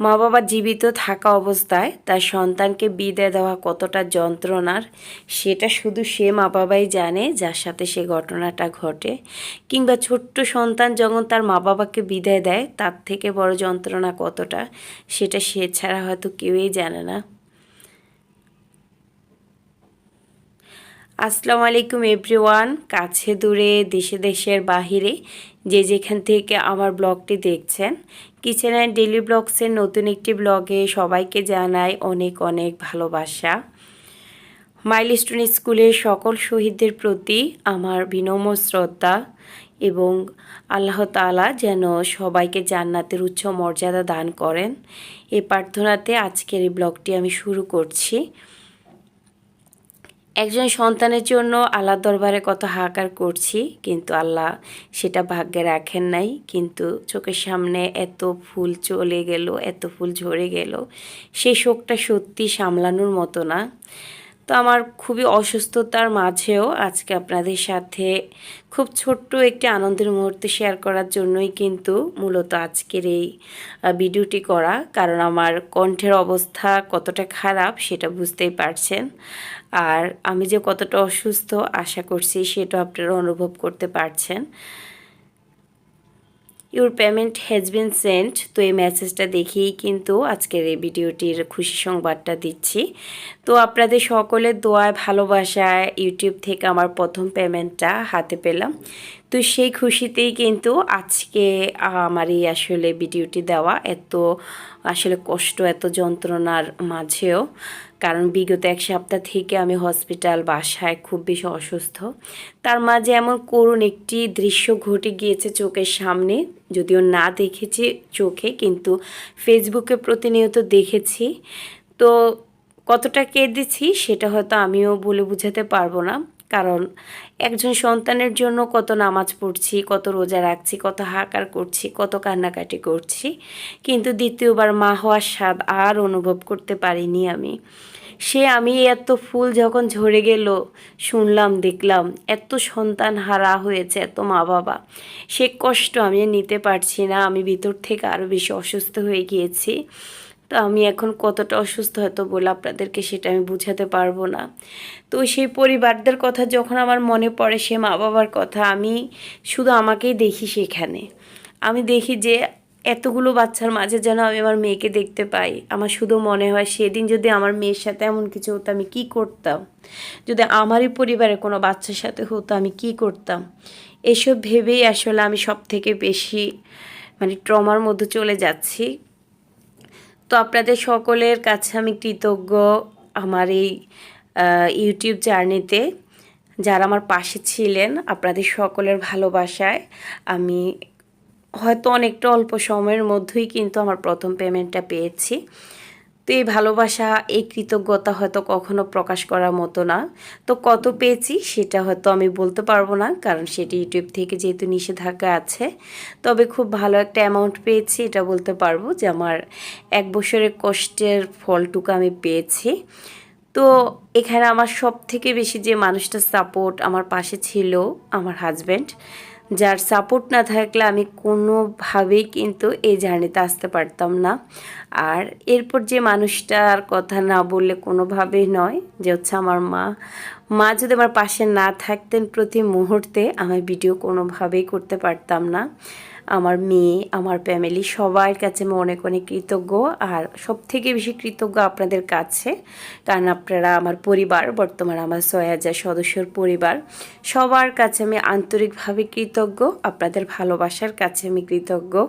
মা বাবা জীবিত থাকা অবস্থায় তার সন্তানকে বিদায় দেওয়া কতটা যন্ত্রণার, সেটা শুধু সে মা বাবাই জানে, যার সাথে সে ঘটনাটা ঘটে। কিংবা ছোট্ট সন্তান যখন তার মা বাবাকে বিদায় দেয়, তার থেকে বড় যন্ত্রণা কতটা, সেটা সে ছাড়া হয়তো কেউই জানে না। আসসালামু আলাইকুম এভরিওয়ান, কাছে দূরে, দেশে দেশের বাহিরে, যে যেখান থেকে আমার ব্লগটি দেখছেন কিচেন অ্যান্ড ডেলি ব্লগসের নতুন একটি ব্লগে সবাইকে জানাই অনেক অনেক ভালোবাসা। মাইলস্টোন স্কুলের সকল শহীদদের প্রতি আমার বিনম্র শ্রদ্ধা এবং আল্লাহ তাআলা যেন সবাইকে জান্নাতের উচ্চ মর্যাদা দান করেন। এ প্রার্থনাতে আজকের এই ব্লগটি আমি শুরু করছি। একজন সন্তানের জন্য আল্লাহ দরবারে কত হাহাকার করছি, কিন্তু আল্লাহ সেটা ভাগ্যে রাখেন নাই। কিন্তু চোখের সামনে এত ফুল চলে গেল, এত ফুল ঝরে গেল সেই শোকটা সত্যি সামলানোর মতো না। তো আমার খুবই অসুস্থতার মাঝেও আজকে আপনাদের সাথে খুব ছোট্ট একটি আনন্দের মুহূর্তে শেয়ার করার জন্যই কিন্তু মূলত আজকের এই ভিডিওটি করা। কারণ আমার কণ্ঠের অবস্থা কতটা খারাপ সেটা বুঝতেই পারছেন। আর আমি যে কতটা অসুস্থ আশা করছি সেটা আপনারা অনুভব করতে পারছেন। Your payment has been sent তো এই মেসেজটা দেখেই কিন্তু আজকের এই ভিডিওটির খুশি সংবাদটা দিচ্ছি। তো আপনাদের সকলের দোয়ায়, ভালোবাসায় ইউটিউব থেকে আমার প্রথম পেমেন্টটা হাতে পেলাম। তো সেই খুশিতেই কিন্তু আজকে আমার এই আসলে ভিডিওটি দেওয়া এত আসলে কষ্ট, এত যন্ত্রণার মাঝেও। কারণ বিগত এক সপ্তাহ থেকে আমি হসপিটাল বাসায় খুব বেশি অসুস্থ। তার মাঝে এমন করুণ একটি দৃশ্য ঘটে গিয়েছে চোখের সামনে। যদিও না দেখেছি চোখে, কিন্তু ফেসবুকে প্রতিনিয়ত দেখেছি। তো কতটা কেঁদেছি সেটা হয়তো আমিও বলে বুঝাতে পারব না। কারণ একজন সন্তানের জন্য কত নামাজ পড়ছি, কত রোজা রাখছি, কত হাকার করছি, কত কান্নাকাটি করছি। কিন্তু দ্বিতীয়বার মা হওয়ার স্বাদ আর অনুভব করতে পারিনি আমি। সে আমি এত ফুল যখন ঝরে গেল, শুনলাম, দেখলাম, এত সন্তান হারা হয়েছে, এত মা বাবা। সে কষ্ট আমি নিতে পারছি না, আমি ভিতর থেকে আরও বেশি অসুস্থ হয়ে গিয়েছি। তো আমি এখন কতটা অসুস্থ হয়তো বলে আপনাদেরকে সেটা আমি বুঝাতে পারব না। তো সেই পরিবারদের কথা যখন আমার মনে পড়ে সে মা বাবার কথা, আমি শুধু আমাকেই দেখি সেখানে। আমি দেখি যে এতগুলো বাচ্চার মাঝে যেন আমি আমার মেয়েকে দেখতে পাই। আমার শুধু মনে হয় সেদিন যদি আমার মেয়ের সাথে এমন কিছু হতো, আমি কী করতাম? যদি আমারই পরিবারে কোনো বাচ্চার সাথে হতো, আমি কি করতাম? এসব ভেবেই আসলে আমি সব থেকে বেশি মানে ট্রমার মধ্যে চলে যাচ্ছি। তো আপনাদের সকলের কাছে আমি কৃতজ্ঞ আমার এই ইউটিউব জার্নিতে যারা আমার পাশে ছিলেন, আপনাদের সকলের ভালোবাসায় আমি হয়তো অনেকটা অল্প সময়ের মধ্যেই কিন্তু আমার প্রথম পেমেন্টটা পেয়েছি। তো এই ভালোবাসা, এই কৃতজ্ঞতা হয়তো কখনো প্রকাশ করার মতো না। তো কত পেয়েছি সেটা হয়তো আমি বলতে পারব না, কারণ সেটি ইউটিউব থেকে যেহেতু নিষেধাজ্ঞা আছে। তবে খুব ভালো একটা অ্যামাউন্ট পেয়েছি, এটা বলতে পারব যে আমার এক বছরের কষ্টের ফলটুকু আমি পেয়েছি। তো এখানে আমার সব থেকে বেশি যে মানুষটা সাপোর্ট আমার পাশে ছিল, আমার হাজব্যান্ড যার সাপোর্ট না থাকলে আমি কোনোভাবেই কিন্তু এই জার্নিতে আসতে পারতাম না। আর এরপর যে মানুষটার কথা না বললে কোনোভাবেই নয় যে হচ্ছে আমার মা মা যদি আমার পাশে না থাকতেন প্রতি মুহূর্তে আমি ভিডিও কোনোভাবেই করতে পারতাম না। আমার মেয়ে, আমার ফ্যামিলি সবার কাছে আমি অনেক অনেক কৃতজ্ঞ আর সব থেকে বেশি কৃতজ্ঞ আপনাদের কাছে। কারণ আপনারা আমার পরিবার, বর্তমান আমার ছয় হাজার সদস্যর পরিবার। সবার কাছে আমি আন্তরিকভাবে কৃতজ্ঞ, আপনাদের ভালোবাসার কাছে আমি কৃতজ্ঞ।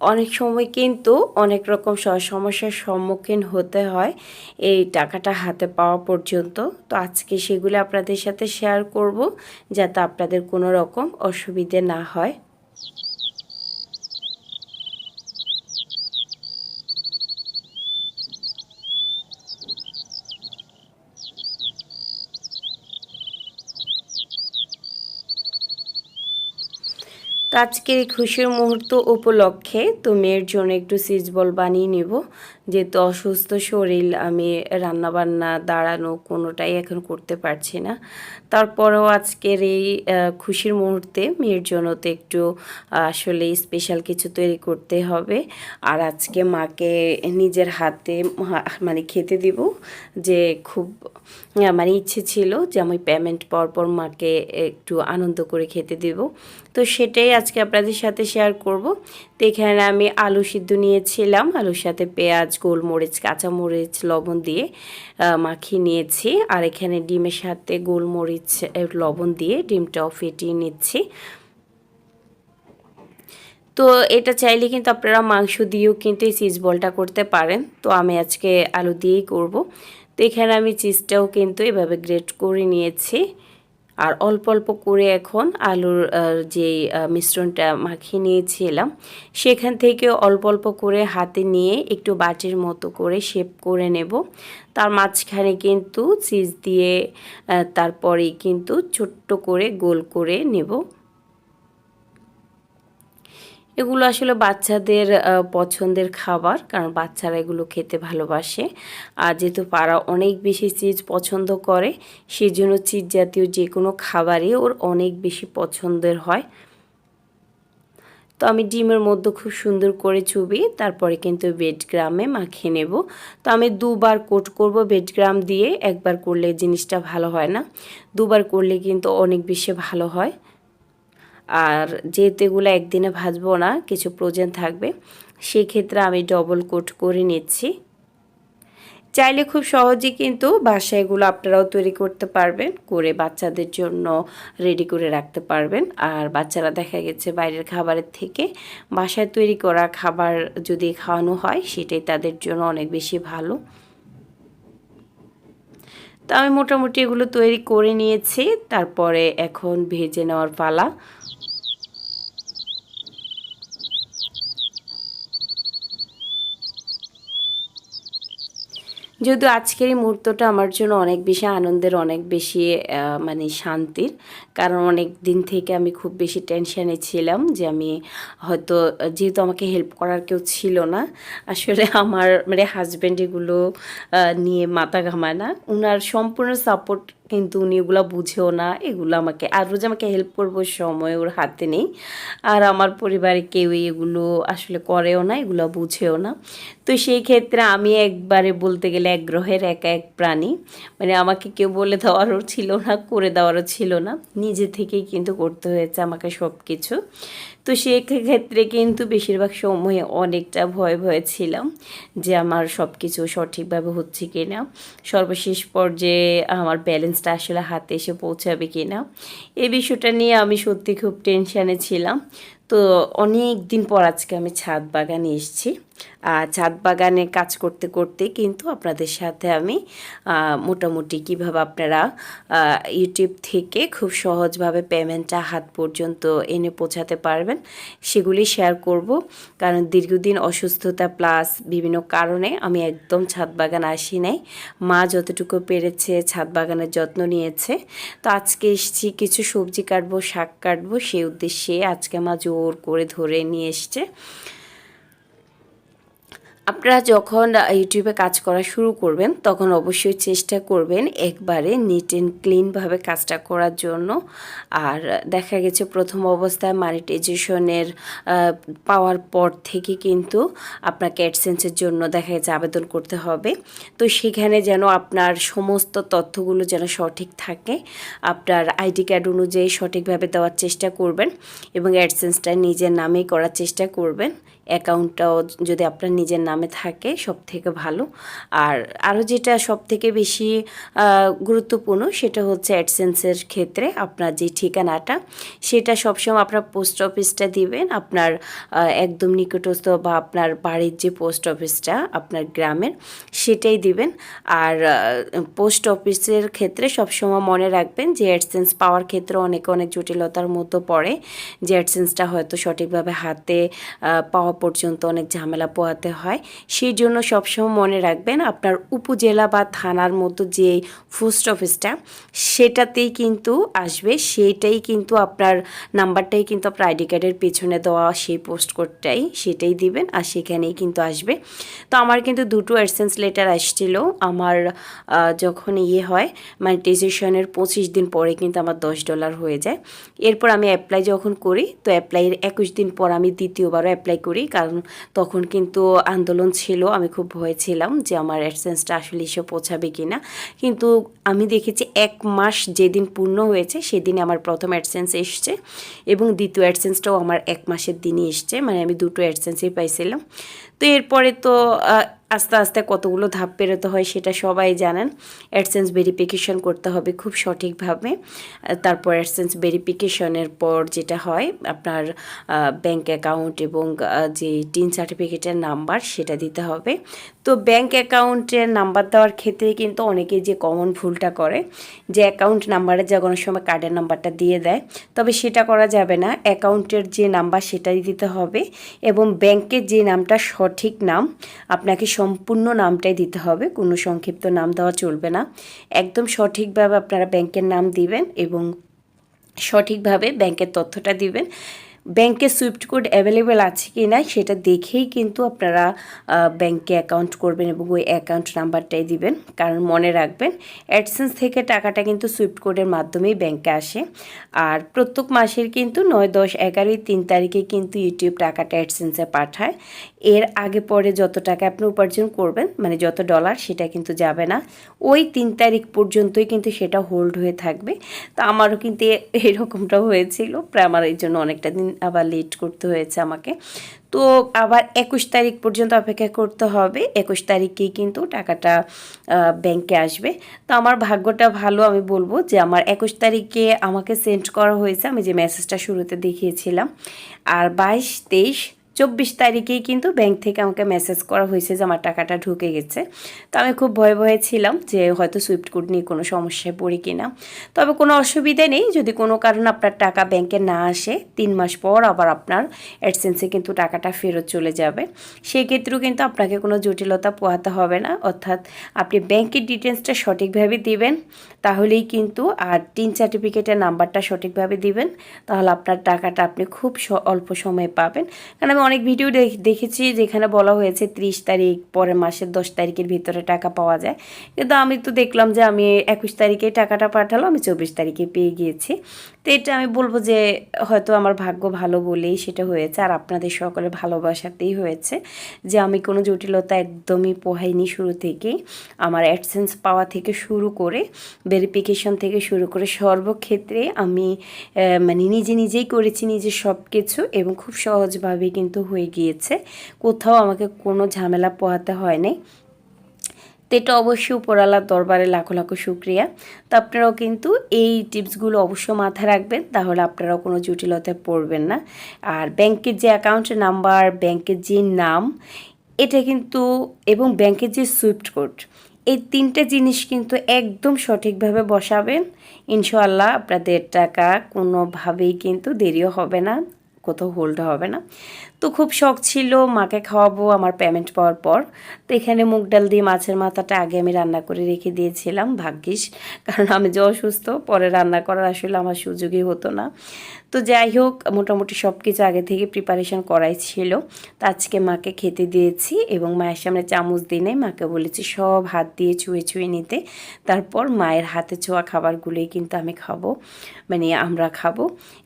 অনেক সময় কিন্তু অনেক রকম সমস্যার সম্মুখীন হতে হয় এই টাকাটা হাতে পাওয়া পর্যন্ত। তো আজকে সেগুলো আপনাদের সাথে শেয়ার করব যাতে আপনাদের কোনো রকম অসুবিধে না হয়। আজকের এই খুশির মুহূর্ত উপলক্ষে তো মেয়ের জন্য একটু সিজ বল বানিয়ে নিব। যেহেতু অসুস্থ শরীর আমি রান্নাবান্না দাঁড়ানো কোনোটাই এখন করতে পারছি না। তারপরেও আজকের এই খুশির মুহূর্তে মেয়ের জন্য তো একটু আসলে স্পেশাল কিছু তৈরি করতে হবে। আর আজকে মাকে নিজের হাতে মানে খেতে দিব। যে খুব আহ, মানে ইচ্ছে ছিল যে আমি পেমেন্ট পাওয়ার পর মাকে একটু আনন্দ করে খেতে দিব। তো সেটাই আজকে আপনাদের সাথে শেয়ার করব। তো এখানে আমি আলু সিদ্ধ নিয়েছিলাম, আলুর সাথে পেঁয়াজ, গোলমরিচ, কাঁচামরিচ, লবণ দিয়ে মাখিয়ে নিয়েছি। আর এখানে ডিমের সাথে গোলমরিচ লবণ দিয়ে ডিমটাও ফেটিয়ে নিচ্ছি। তো এটা চাইলে কিন্তু আপনারা মাংস দিয়েও কিন্তু এই চিজ বলটা করতে পারেন। তো আমি আজকে আলু দিয়েই করব। তো এখানে আমি চিজটাও কিন্তু এভাবে গ্রেট করে নিয়েছি। আর অল্প অল্প করে এখন আলুর যে মিশ্রণটা মাখিয়ে নিয়েছিলাম, সেখান থেকে অল্প অল্প করে হাতে নিয়ে একটু বাটির মতো করে শেপ করে নেব। তার মাঝখানে কিন্তু চিজ দিয়ে তারপরে কিন্তু ছোট্ট করে গোল করে নেব। এগুলো আসলে বাচ্চাদের পছন্দের খাবার, কারণ বাচ্চারা এগুলো খেতে ভালোবাসে। আর যেহেতু পাড়া অনেক বেশি চিজ পছন্দ করে সেই জন্য চিজ জাতীয় যে কোনো খাবারই ওর অনেক বেশি পছন্দের হয়। তো আমি ডিমের মধ্যে খুব সুন্দর করে চুবি তারপরে কিন্তু বেড গ্রামে মাখিয়ে নেব। তো আমি দুবার কোট করব বেড গ্রাম দিয়ে, একবার করলে জিনিসটা ভালো হয় না। দুবার করলে কিন্তু অনেক বেশি ভালো হয়। আর যেহেতু এগুলো একদিনে ভাজবো না, কিছু প্রয়োজন থাকবে সেই ক্ষেত্রে আমি ডবল কোট করে নিচ্ছি। চাইলে খুব সহজেই কিন্তু বাসায় এগুলো আপনারাও তৈরি করতে পারবেন, করে বাচ্চাদের জন্য রেডি করে রাখতে পারবেন। আর বাচ্চারা দেখা গেছে বাইরের খাবারের থেকে বাসায় তৈরি করা খাবার যদি খাওয়ানো হয়, সেটাই তাদের জন্য অনেক বেশি ভালো। তো আমি মোটামুটি এগুলো তৈরি করে নিয়েছি, তারপরে এখন ভেজে নেওয়ার পালা। যদিও আজকের এই মুহূর্তটা আমার জন্য অনেক বেশি আনন্দের, অনেক বেশি মানে শান্তির। কারণ অনেক দিন থেকে আমি খুব বেশি টেনশানে ছিলাম যে আমি হয়তো, যেহেতু আমাকে হেল্প করার কেউ ছিল না, আসলে আমার মানে হাজব্যান্ড এগুলো নিয়ে মাথা ঘামায় না। ওনার সম্পূর্ণ সাপোর্ট কিন্তু উনি এগুলো বুঝেও না, এগুলো আমাকে, আর রোজ আমাকে হেল্প করব, সময় ওর হাতে নেই। আর আমার পরিবারে কেউই এগুলো আসলে করেও না, এগুলো বুঝেও না। তো সেই ক্ষেত্রে আমি একবারে বলতে গেলে এক গ্রহের এক এক প্রাণী। মানে আমাকে কেউ বলে দেওয়ারও ছিল না, করে দেওয়ারও ছিল না। নিজে থেকেই কিন্তু করতে হয়েছে আমাকে সব কিছু তো সেক্ষেত্রে কিন্তু বেশিরভাগ সময়ে অনেকটা ভয় ভয় ছিলাম যে আমার সব কিছু সঠিকভাবে হচ্ছে কিনা। সর্বশেষ পর্যায়ে আমার ব্যালেন্সটা আসলে হাতে এসে পৌঁছাবে কিনা। এই বিষয়টা নিয়ে আমি সত্যি খুব টেনশানে ছিলাম। তো অনেক দিন পর আজকে আমি ছাদ বাগানে এসেছি। আর ছাদ বাগানে কাজ করতে করতে কিন্তু আপনাদের সাথে আমি মোটামুটি কীভাবে আপনারা ইউটিউব থেকে খুব সহজভাবে পেমেন্টটা হাত পর্যন্ত এনে পৌঁছাতে পারবেন, সেগুলি শেয়ার করব। কারণ দীর্ঘদিন অসুস্থতা প্লাস বিভিন্ন কারণে আমি একদম ছাদ বাগান আসি নাই। মা যতটুকু পেরেছে ছাদ বাগানের যত্ন নিয়েছে। তো আজকে এসেছি, কিছু সবজি কাটবো, শাক কাটবো, সেই উদ্দেশ্যে আজকে মা জোর করে ধরে নিয়ে এসছে। আপনারা যখন ইউটিউবে কাজ করা শুরু করবেন, তখন অবশ্যই চেষ্টা করবেন একবারে নিট অ্যান্ড ক্লিনভাবে কাজটা করার জন্য। আর দেখা গেছে প্রথম অবস্থায় মানিটাইজেশনের পাওয়ার পর থেকে কিন্তু আপনাকে অ্যাডসেন্সের জন্য দেখা গেছে আবেদন করতে হবে। তো সেখানে যেন আপনার সমস্ত তথ্যগুলো যেন সঠিক থাকে, আপনার আইডি কার্ড অনুযায়ী সঠিকভাবে দেওয়ার চেষ্টা করবেন এবং অ্যাডসেন্সটা নিজের নামেই করার চেষ্টা করবেন। অ্যাকাউন্টটাও যদি আপনার নিজের নামে থাকে সব থেকে ভালো। আর আরও যেটা সব থেকে বেশি গুরুত্বপূর্ণ সেটা হচ্ছে অ্যাডসেন্সের ক্ষেত্রে আপনার যে ঠিকানাটা, সেটা সবসময় আপনার পোস্ট অফিসটা দিবেন। আপনার একদম নিকটস্থ বা আপনার বাড়ির যে পোস্ট অফিসটা আপনার গ্রামের, সেটাই দিবেন। আর পোস্ট অফিসের ক্ষেত্রে সবসময় মনে রাখবেন যে অ্যাডসেন্স পাওয়ার ক্ষেত্রে অনেক অনেক জটিলতার মতো পড়ে। যে অ্যাডসেন্সটা হয়তো সঠিকভাবে হাতে পাওয়া পর্যন্ত অনেক ঝামেলা পোহাতে হয়। সেই জন্য সবসময় মনে রাখবেন আপনার উপজেলা বা থানার মতো যে পোস্ট অফিসটা, সেটাতেই কিন্তু আসবে। সেইটাই কিন্তু আপনার নাম্বারটাই কিন্তু আপনার আইডি কার্ডের পেছনে দেওয়া সেই পোস্ট কোডটাই সেটাই দিবেন আর সেখানেই কিন্তু আসবে। তো আমার কিন্তু দুটো অ্যাডসেন্স লেটার আসছিল। আমার যখন ইয়ে হয় মানে মনিটাইজেশনের পঁচিশ দিন পরে কিন্তু আমার দশ ডলার হয়ে যায়। এরপর আমি অ্যাপ্লাই যখন করি, তো অ্যাপ্লাইয়ের একুশ দিন পর আমি দ্বিতীয়বারও অ্যাপ্লাই করি। কারণ তখন কিন্তু আন্দোলন ছিল, আমি খুব ভয় ছিলাম যে আমার অ্যাডসেন্সটা আসলে এসে পৌঁছাবে কি না কিন্তু আমি দেখেছি এক মাস যেদিন পূর্ণ হয়েছে সেদিনে আমার প্রথম অ্যাডসেন্স এসছে এবং দ্বিতীয় অ্যাডসেন্সটাও আমার এক মাসের দিনই এসছে। মানে আমি দুটো অ্যাডসেন্সই পাইছিলাম। তো এরপরে তো আস্তে আস্তে কতগুলো ধাপ পেরোতে হয় সেটা সবাই জানেন। অ্যাডসেন্স ভেরিফিকেশন করতে হবে খুব সঠিকভাবে। তারপর অ্যাডসেন্স ভেরিফিকেশনের পর যেটা হয়, আপনার ব্যাংক অ্যাকাউন্ট এবং যে টিন সার্টিফিকেটের নাম্বার সেটা দিতে হবে। তো ব্যাংক অ্যাকাউন্টের নাম্বার দেওয়ার ক্ষেত্রে কিন্তু অনেকেই যে কমন ভুলটা করে, যে অ্যাকাউন্ট নাম্বারে যা কোনো সময় কার্ডের নাম্বারটা দিয়ে দেয়, তবে সেটা করা যাবে না। অ্যাকাউন্টের যে নাম্বার সেটাই দিতে হবে এবং ব্যাংকের যে নামটা সঠিক নাম, আপনাকে সম্পূর্ণ নামটাই দিতে হবে। কোনো সংক্ষিপ্ত নাম দেওয়া চলবে না। একদম সঠিকভাবে আপনারা ব্যাংকের নাম দিবেন এবং সঠিকভাবে ব্যাংকের তথ্যটা দিবেন। ব্যাংকে সুইফট কোড অ্যাভেলেবেল আছে কি না সেটা দেখেই কিন্তু আপনারা ব্যাংকে অ্যাকাউন্ট করবেন এবং ওই অ্যাকাউন্ট নাম্বারটাই দিবেন। কারণ মনে রাখবেন অ্যাডসেন্স থেকে টাকাটা কিন্তু সুইফট কোডের মাধ্যমেই ব্যাংকে আসে। আর প্রত্যেক মাসের কিন্তু নয়, দশ এগারোই তিন তারিখে কিন্তু ইউটিউব টাকাটা অ্যাডসেন্সে পাঠায়। এর আগে পরে যত টাকা আপনি উপার্জন করবেন মানে যত ডলার সেটা কিন্তু যাবে না। ওই তিন তারিখ পর্যন্তই কিন্তু সেটা হোল্ড হয়ে থাকবে। তো আমারও কিন্তু এরকমটা হয়েছিল। প্রায় আমার এই জন্য অনেকটা দিন আবার লেট করতে হয়েছে আমাকে। তো আবার একুশ তারিখ পর্যন্ত অপেক্ষা করতে হবে। একুশ তারিখেই কিন্তু টাকাটা ব্যাংকে আসবে। তো আমার ভাগ্যটা ভালো আমি বলব যে আমার একুশ তারিখে আমাকে সেন্ড করা হয়েছে। আমি যে মেসেজটা শুরুতে দেখিয়েছিলাম। আর বাইশ, তেইশ চব্বিশ তারিখেই কিন্তু ব্যাংক থেকে আমাকে মেসেজ করা হয়েছে যে আমার টাকাটা ঢুকে গেছে। তো আমি খুব ভয়ে ভয়ে ছিলাম যে হয়তো সুইফট কোড নিয়ে কোনো সমস্যায় পড়ি কিনা। তবে কোনো অসুবিধা নেই, যদি কোনো কারণে আপনার টাকা ব্যাংকে না আসে, তিন মাস পর আবার আপনার অ্যাডসেন্সে কিন্তু টাকাটা ফেরত চলে যাবে। সেক্ষেত্রেও কিন্তু আপনাকে কোনো জটিলতা পোহাতে হবে না। অর্থাৎ আপনি ব্যাংকের ডিটেলসটা সঠিকভাবে দিবেন, তাহলেই কিন্তু আর টিন সার্টিফিকেটের নাম্বারটা সঠিকভাবে দিবেন, তাহলে আপনার টাকাটা আপনি খুব অল্প সময়ে পাবেন। কারণ আমি অনেক ভিডিও দেখ- দেখেছি যেখানে বলা হয়েছে ত্রিশ তারিখ পরের মাসের দশ তারিখের ভিতরে টাকা পাওয়া যায়। কিন্তু আমি তো দেখলাম যে আমি একুশ তারিখে টাকাটা পাঠালো আমি চব্বিশ তারিখে পেয়ে গিয়েছি। তো এটা আমি বলব যে হয়তো আমার ভাগ্য ভালো বলেই সেটা হয়েছে, আর আপনাদের সকলের ভালোবাসাতেই হয়েছে যে আমি কোনো জটিলতা একদমই পোহাইনি শুরু থেকেই আমার অ্যাডসেন্স পাওয়া থেকে শুরু করে, ভেরিফিকেশন থেকে শুরু করে সর্বক্ষেত্রে আমি মানে নিজে নিজেই করেছি নিজে সব কিছু এবং খুব সহজভাবে কিন্তু হয়ে গিয়েছে। কোথাও আমাকে কোনো ঝামেলা পোহাতে হয় নাই তো এটা অবশ্যই উপরালার দরবারে লাখো লাখো শুক্রিয়া। তো আপনারাও কিন্তু এই টিপসগুলো অবশ্য মাথায় রাখবেন, তাহলে আপনারাও কোনো জটিলতায় পড়বেন না। আর ব্যাংকের যে অ্যাকাউন্ট নাম্বার ব্যাংকের যে নাম, এটা কিন্তু, এবং ব্যাংকের যে সুইফট কোড এই তিনটে জিনিস কিন্তু একদম সঠিকভাবে বসাবেন। ইনশাআল্লাহ আপনাদের টাকা কোনোভাবেই কিন্তু দেরিও হবে না, কোথাও হোল্ড হবে না। তো খুব শখ ছিল মাকে খাওয়াবো আমার পেমেন্ট পাওয়ার পর। তো এখানে মুগ ডাল দিয়ে মাছের মাথাটা আগে আমি রান্না করে রেখে দিয়েছিলাম, ভাগ্যিস। কারণ আমি যে অসুস্থ, পরে রান্না করার আসলে আমার সুযোগই হতো না। তো যাই হোক, মোটামুটি সব কিছু আগে থেকে প্রিপারেশন করাই ছিল। তো আজকে মাকে খেতে দিয়েছি এবং মায়ের সামনে চামচ দিনে মাকে বলেছি সব হাত দিয়ে ছুঁয়ে ছুঁয়ে নিতে। তারপর মায়ের হাতে ছোঁয়া খাবারগুলোই কিন্তু আমি খাব মানে আমরা খাব।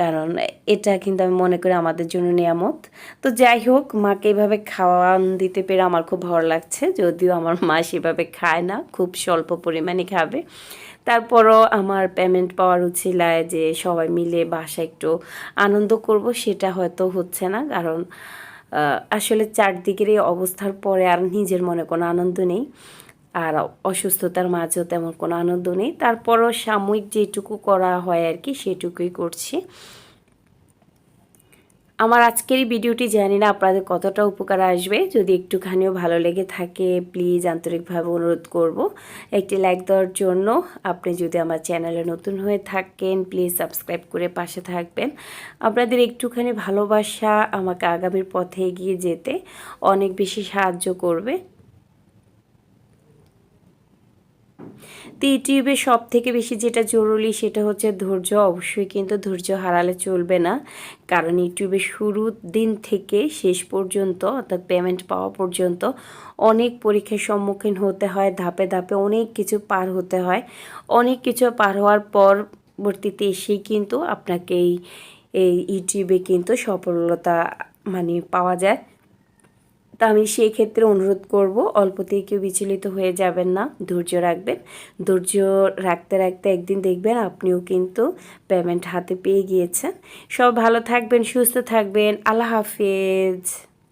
কারণ এটা কিন্তু আমি মনে করি আমাদের জন্য নিয়ামত। তো যাই হোক, মাকে এভাবে খাওয়ান দিতে পেরে আমার খুব ভালো লাগছে। যদিও আমার মা সেভাবে খায় না, খুব স্বল্প পরিমাণে খাবে। তারপরও আমার পেমেন্ট পাওয়ার উচিলায় যে সবাই মিলে বাসা একটু আনন্দ করব, সেটা হয়তো হচ্ছে না। কারণ আসলে চারদিকের এই অবস্থার পরে আর নিজের মনে কোনো আনন্দ নেই। আর অসুস্থতার মাঝেও তেমন কোনো আনন্দ নেই। তারপরও সাময়িক যেটুকু করা হয় আর কি, সেটুকুই করছি। আমার আজকের এই ভিডিওটি জানি না আপনাদের কতটা উপকার আসবে। যদি একটুখানিও ভালো লেগে থাকে প্লিজ আন্তরিকভাবে অনুরোধ করব। একটি লাইক দেওয়ার জন্য। আপনি যদি আমার চ্যানেলে নতুন হয়ে থাকেন প্লিজ সাবস্ক্রাইব করে পাশে থাকবেন। আপনাদের একটুখানি ভালোবাসা আমাকে আগামীর পথে এগিয়ে যেতে অনেক বেশি সাহায্য করবে। তো ইউটিউবে সব থেকে বেশি যেটা জরুরি সেটা হচ্ছে ধৈর্য। অবশ্যই কিন্তু ধৈর্য হারালে চলবে না। কারণ ইউটিউবে শুরুর দিন থেকে শেষ পর্যন্ত, অর্থাৎ পেমেন্ট পাওয়া পর্যন্ত অনেক পরীক্ষার সম্মুখীন হতে হয়, ধাপে ধাপে অনেক কিছু পার হতে হয়। অনেক কিছু পার হওয়ার পরবর্তীতে এসেই কিন্তু আপনাকে এই এই ইউটিউবে কিন্তু সফলতা মানে পাওয়া যায়। তা আমি সেই ক্ষেত্রে অনুরোধ করব, অল্পতেই কেউ বিচলিত হয়ে যাবেন না, ধৈর্য রাখবেন। ধৈর্য রাখতে রাখতে একদিন দেখবেন আপনিও কিন্তু পেমেন্ট হাতে পেয়ে গিয়েছেন। সব ভালো থাকবেন, সুস্থ থাকবেন, আল্লাহ হাফেজ।